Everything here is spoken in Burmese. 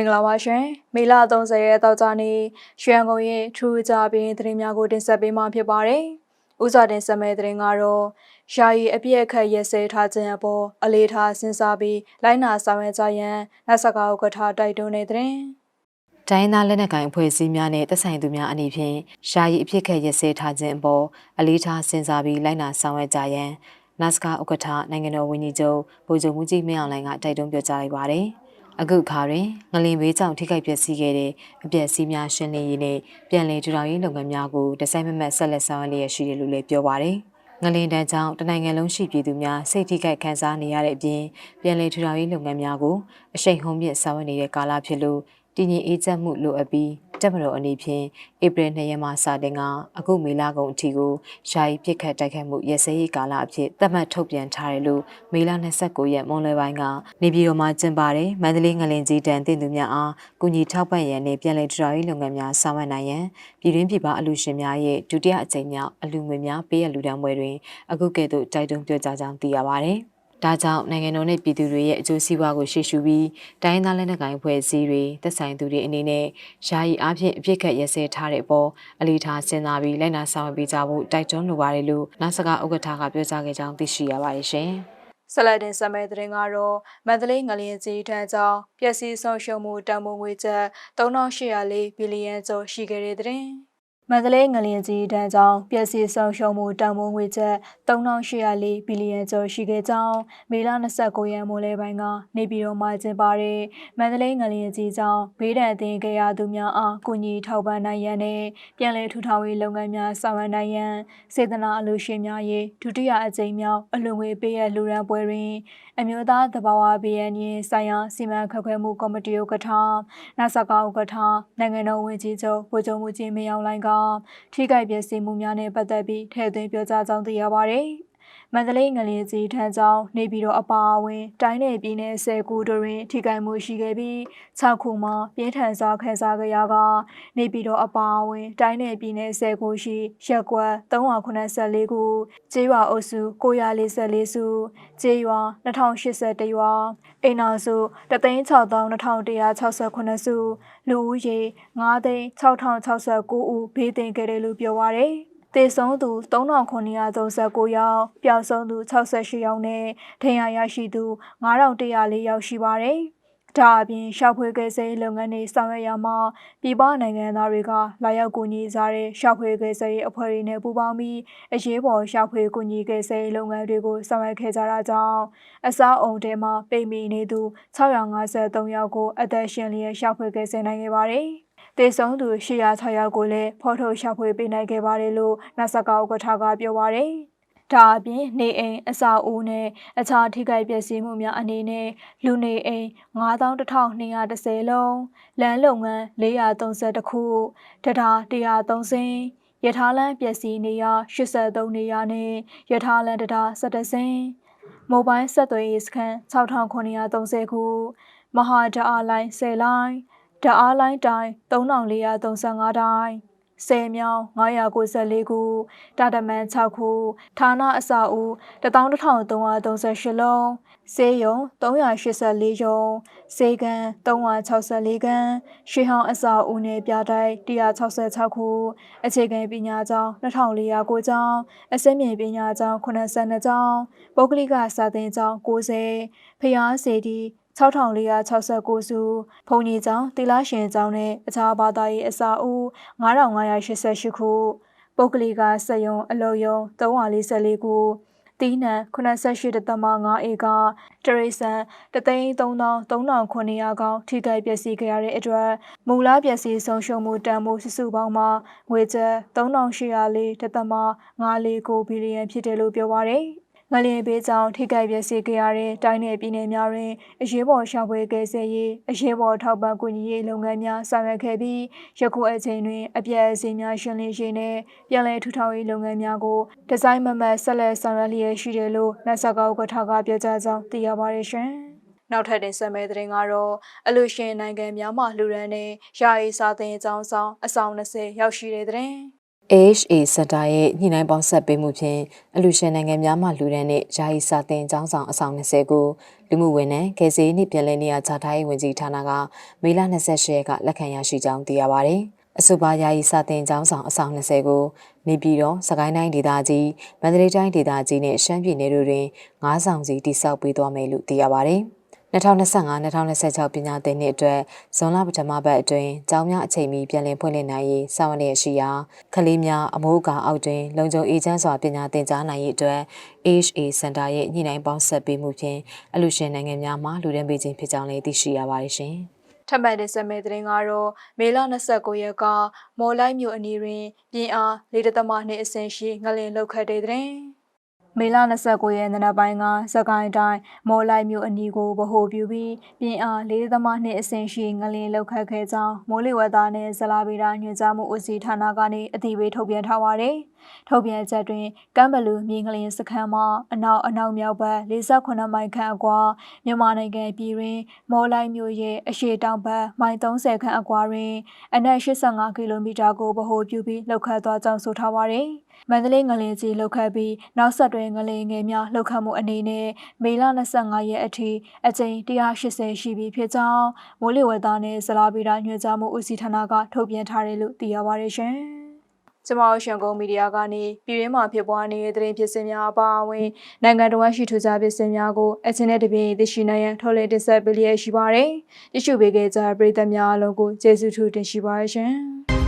င်္ဂလာပါရှင်မေလ30ရက်တောက်ကြနေ့ရွှေရန်ကုန်ရဲ့ထူးခြားပင်သတင်းများကိုတင်ဆက်ပေးမှာဖြစ်ပါတယ်။ဥစွာတင်ဆက်မဲ့သတင်းကတော့ယာယီအပြည့်အခက်ရက်စဲထားခြင်းအပေါ်အလေးထားစဉ်းစားပြီးလိုင်းနာဆောင်ရွက်ကြရန်လက်စကားဥက္ကဋ္ဌတိုက်တွန်းတဲ့သတင်း။တိုင်းသားလက်နက်ကိုင်အဖွဲ့အစည်းများနဲ့သက်ဆိုင်သူများအနေဖြင့်ရှာယီအဖြစ်ခက်ရစဲထားခြင်းအပေါ်အလေးထားစဉ်းစားပြီးလိုက်နာဆောင်ရွက်ကြရန်နတ်စကာဥက္ကဋ္ဌနိုင်ငံတော်ဝန်ကြီးချုပ်ဗိုလ်ချုပ်မှုကြီးမင်းအောင်လှိုင်ကတိုက်တွန်းပြောကြားလိုက်ပါတယ်။ အခုခါတွင်ငလင်ဘေးကြောင့်ထိခိုက်ပျက်စီးခဲ့တဲ့အပျက်စီးများရှင်းလင်းရေးနဲ့ပြည်လည်ထူထောင်ရေးလုပ်ငန်းများကိုတစိုက်မမတ်ဆက်လက်ဆောင်ရွက်လျက်ရှိတယ်လို့လည်းပြောပါတယ်။ငလင်တန်းကြောင့်တနိုင်ငံလုံးရှိပြည်သူများစိတ်ထိခိုက်ခံစားနေရတဲ့အပြင်ပြည်လည်ထူထောင်ရေးလုပ်ငန်းများကိုအရှိန်ဟုန်မြင့်ဆောင်ရွက်နေတဲ့ကာလဖြစ်လို့တည်ငြိမ်အေးချမ်းမှုလိုအပ်ပြီး တက်မတော်အနေဖြင့်ဧပြီ2ရက်မှစတင်ကအခုမေလကုန်အထိကိုယာယီပြစ်ခတ်တိုက်ခတ်မှုရစဲရေးကာလအဖြစ်သတ်မှတ်ထုတ်ပြန်ထားတယ်လို့မေလ29ရက်မွန်လွယ်ပိုင်းကနေပြည်တော်မှာကျင်းပတဲ့မန္တလေးငလင်ကြီးတန်တင်သူများအားကုညီထောက်ပံ့ရန်နဲ့ပြည်လည်ထူထောင်ရေးလုပ်ငန်းများဆောင်ရွက်နိုင်ရန်ပြည်တွင်းပြည်ပအလူရှင်များရဲ့ဒုတိယအကြိမ်မြောက်အလူငွေများပေးရလူတန်းပွဲတွင်အခုကဲ့သို့တိုက်တွန်းပြောကြားကြောင်းသိရပါသည်။ ဒါကြောင့်နိုင်ငံတော်နဲ့ပြည်သူတွေရဲ့အကျိုးစီးပွားကိုရှေ့ရှုပြီးတိုင်းသားလက်နက်ကိုင်ဖွဲ့စည်းတွေသက်ဆိုင်သူတွေအနေနဲ့ယာယီအားဖြင့်အပြစ်ခတ်ရစဲထားတဲ့အပေါ်အလေးထားစဉ်းစားပြီးလိုက်နာဆောင်ရွက်ပေးကြဖို့တိုက်တွန်းလိုပါတယ်လို့နာစကားဥက္ကဋ္ဌကပြောကြားခဲ့ကြောင်းသိရှိရပါတယ်ရှင်။ဆလတ်တင်ဆက်မဲ့သတင်းကတော့မန္တလေးငလျင်ကြီးထမ်းကြောင်းပျက်စီးဆုံးရှုံးမှုတန်ဖိုးငွေကျပ်3804ဘီလီယံကျော်ရှိခဲ့တဲ့သတင်း။ မန္တလေးငလျင်ကြီးတန်းကြောင့်ပျက်စီးဆုံးရှုံးမှုတန်ဖိုးငွေကျပ်3804ဘီလီယံကျော်ရှိခဲ့ကြောင်းမေလ29ရက်မိုးလယ်ပိုင်းကနေပြည်တော်မှာကျင်းပတဲ့မန္တလေးငလျင်ကြီးကြောင့်ဘေးဒဏ်အသင့်ကြရသူများအားကူညီထောက်ပံ့နိုင်ရန်နဲ့ပြည်내ထူထောင်ရေးလုပ်ငန်းများဆောင်ရွက်နိုင်ရန်စေတနာအလူရှင်များ၏ဒုတိယအကြိမ်မြောက်အလူငွေပေးရလှူဒန်းပွဲတွင်အမျိုးသားသဘာဝဘေးရန်ရင်ဆိုင်ရာစီမံခန့်ခွဲမှုကော်မတီဥက္ကဋ္ဌနာဆကာဥက္ကဋ္ဌနိုင်ငံတော်ဝန်ကြီးချုပ်ဗိုလ်ချုပ်မှုကြီးမင်းအောင်လှိုင်ကထိခိုက်ပျက်စီးမှုများနဲ့ပတ်သက်ပြီးထည့်သွင်းပြောကြားကြောင်းသိရပါဗျ။ မန္တလေးငလျင်ကြီးထမ်းကြောင်းနေပြည်တော်အပါအဝင် တိုင်းနယ်ပြည်နယ်10ခုတွင် ထိခိုက်မှုရှိခဲ့ပြီး6ခုမှာပြင်းထန်စွာခံစားကြရကနေပြည်တော်အပါအဝင် တိုင်းနယ်ပြည်နယ်10ခုရှိရက်ကွက်384ခုကျေးရွာအုပ်စု944စုကျေးရွာ2081ရွာအိမ်နာစု362,169စုလူဦးရေ9,6069ဦးဘေးသင့်ခဲ့တယ်လို့ပြောပါရယ် သေဆုံးသူ3939ယောက်ပျောက်ဆုံးသူ68ယောက်နဲ့ဒဏ်ရာရရှိသူ9104ယောက်ရှိပါတယ်။ဒါအပြင်ရှောက်ဖွေကယ်ဆယ်လုပ်ငန်းတွေဆောင်ရွက်ရမှာပြည်ပနိုင်ငံသားတွေကလာရောက်ကူညီကြတဲ့ရှောက်ဖွေကယ်ဆယ်အဖွဲ့တွေနဲ့ပူးပေါင်းပြီးအရေးပေါ်ရှောက်ဖွေကူညီကယ်ဆယ်လုပ်ငန်းတွေကိုဆောင်ရွက်ခဲ့ကြတာကြောင့်အစားအုံထဲမှာပိတ်မိနေသူ653ယောက်ကိုအသက်ရှင်လျက်ရှောက်ဖွေကယ်ဆယ်နိုင်ခဲ့ပါတယ်။ တေဆုံးသူ806ယောက်ကိုလည်းဖော်ထုတ်ရှာဖွေပေးနိုင်ခဲ့ပါတယ်လို့နတ်စကာဥက္ကဋ္ဌကပြောပါရယ်ဒါအပြင်နေအိမ်အစာအိုးနဲ့အခြားထိခိုက်ပျက်စီးမှုများအနေနဲ့လူနေအိမ်9210လုံးလမ်းလုပ်ငန်း432ခုတရား130ရထားလမ်းပျက်စီးနေရ83နေရနဲ့ရထားလမ်းတရား17စင်းမိုဘိုင်းဆက်သွယ်ရေးစခန်း6930ခုမဟာဓာတ်အားလိုင်း10လိုင်း ဓာတ်အားလိုင်းတိုင်း3435တိုင်းဆယ်မြောင်း994ခုတာတမန်6ခုဌာနအဆောက်အဦ11338လုံးစေယုံ384ရုံစေကန်364ခန်းရှေးဟောင်းအဆောက်အဦနယ်ပြတိုက်166ခုအခြေခံပညာကျောင်း2400ကိုကျောင်းအစင်းမြေပညာကျောင်း82ကျောင်းပုဂ္ဂလိကစာသင်ကျောင်း90ဖျားစေတီ 6469စုဘုံကြီးကျောင်းတိလရှင်ကျောင်းနဲ့အခြားဘာသာရေးအစာအုပ်9588ခုပုဂ္ဂလိကစက်ရုံအလုပ်ရုံ344ခုတီးနှံ88.5ဧကတရိษံ333,900ကောင်ထိခိုက်ပျက်စီးခဲ့ရတဲ့အတွက်မူလပျက်စီးဆုံးရှုံးမှုတန်ဖိုးစုစုပေါင်းမှာငွေကျပ်3804.549ဘီလီယံဖြစ်တယ်လို့ပြောပါရယ် ငလျင်ပေးကြောင်းထိခိုက်ပျက်စီးခဲ့ရတဲ့တိုင်းနယ်ပြည်နယ်များတွင်အရေးပေါ်ရှာဖွေကယ်ဆယ်ရေးအရေးပေါ်ထောက်ပံ့ကူညီရေးလုပ်ငန်းများဆောင်ရွက်ခဲ့ပြီးယခုအချိန်တွင်အပြည့်အစုံများရှင်းလင်းရေးနဲ့ပြည်내ထူထောင်ရေးလုပ်ငန်းများကိုဒီဇိုင်းမမတ်ဆက်လက်ဆောင်ရွက်လျက်ရှိတယ်လို့လက်ဆက်ကောက်ကထောက်ကပြောကြားကြောင်းသိရပါတယ်ရှင်။နောက်ထပ်တင်ဆက်မယ့်သတင်းကတော့အလူရှင်နိုင်ငံများမှလှူဒန်းတဲ့ယာယီစာသင်ကျောင်းဆောင်အဆောင်20ရောက်ရှိတဲ့သတင်း AHA စက်တာရဲ့ညှိနှိုင်းပေါင်းဆက်ပေးမှုဖြင့်အလူရှင်နိုင်ငံများမှလူဒန်းနဲ့ယာယီစာတင်ကျောင်းဆောင်အဆောင်20ကိုလူမှုဝန်ထမ်းကေစီနှင့်ပြည်လဲနေရာချထားရေးဝန်ကြီးဌာနကမေလ28ရက်ကလက်ခံရရှိကြောင်းသိရပါဗျ။အဆိုပါယာယီစာတင်ကျောင်းဆောင်အဆောင်20ကိုနေပြည်တော်စကိုင်းတိုင်းဒေသကြီးမန္တလေးတိုင်းဒေသကြီးနဲ့ရှမ်းပြည်နယ်တို့တွင်9ဆောင်စီတိစောက်ပေးသွားမယ်လို့သိရပါဗျ။ 2025-2026ပညာသင်နှစ်အတွက်ဇွန်လပထမပတ်အတွင်းကျောင်းများအချိန်မီပြန်လည်ဖွင့်လှစ်နိုင်ရေးစောင့်ရည်ရှိရာကလေးများအမိုးအကာအောက်တွင်လုံခြုံအေးချမ်းစွာပညာသင်ကြားနိုင်ရေးအတွက် AHA Center ရဲ့ညှိနှိုင်းပေါင်းဆက်ပေးမှုဖြင့်အလူရှင်နိုင်ငံများမှလူဒန်းပေးခြင်းဖြစ်ကြောင်းလည်းသိရှိရပါတယ်ရှင်။ထပ်မံတင်ဆက်မယ့်သတင်းကတော့မေလ29ရက်ကမော်လိုက်မြို့အနီးတွင်ပြင်းအား4.2အဆင့်ရှိငလင်လှုပ်ခတ်တဲ့သတင်း မေလ29ရက်နေ့နက်ပိုင်းကစကိုင်းတိုင်းမော်လိုက်မြို့အနီးကိုဗဟိုပြုပြီးပြင်းအား4.2အဆင့်ရှိငလင်လှုပ်ခတ်ခဲ့ကြောင်းမိုးလေဝသနဲ့ဇလာဗီရာညွှန်ကြားမှုဦးစီးဌာနကနေအသိပေးထုတ်ပြန်ထားပါတယ်။ထုတ်ပြန်ချက်တွင်ကမ်းဘလူမြေငလင်စခန်းမှာအနောက်အနောက်မြောက်ဘက်48မိုင်ခန့်အကွာမြန်မာနိုင်ငံပြည်တွင်မော်လိုက်မြို့ရဲ့အရှေ့တောင်ဘက်မိုင်30ခန့်အကွာတွင်အနက်85ကီလိုမီတာကိုဗဟိုပြုပြီးလှုပ်ခတ်သွားကြောင်းဆိုထားပါတယ်။ မန္တလေးငလင်ကြီးလှုပ်ခတ်ပြီးနောက်ဆက်တွဲငလင်ငယ်များလှုပ်ခတ်မှုအနေနဲ့မေလ25ရက်အထိအကြိမ်180ရှိပြီဖြစ်ကြောင်းမိုးလေဝသနဲ့ဇလာဗီရာညွှန်ကြားမှုဦးစီးဌာနကထုတ်ပြန်ထားတယ်လို့သိရပါတယ်ရှင်။ကျမတို့ရှန်ကုန်မီဒီယာကနေပြည်တွင်းမှာဖြစ်ပွားနေတဲ့သတင်းဖြစ်စဉ်များအပါအဝင်နိုင်ငံတော်ရှိထူးခြားဖြစ်စဉ်များကိုအချင်းနဲ့တပြေသိရှိနိုင်ရန်ထုတ်လွှင့်တင်ဆက်ပေးလျက်ရှိပါတယ်။ကြည့်ရှုပေးကြတဲ့ပရိသတ်များအားလုံးကိုကျေးဇူးထူးတင်ရှိပါရရှင်။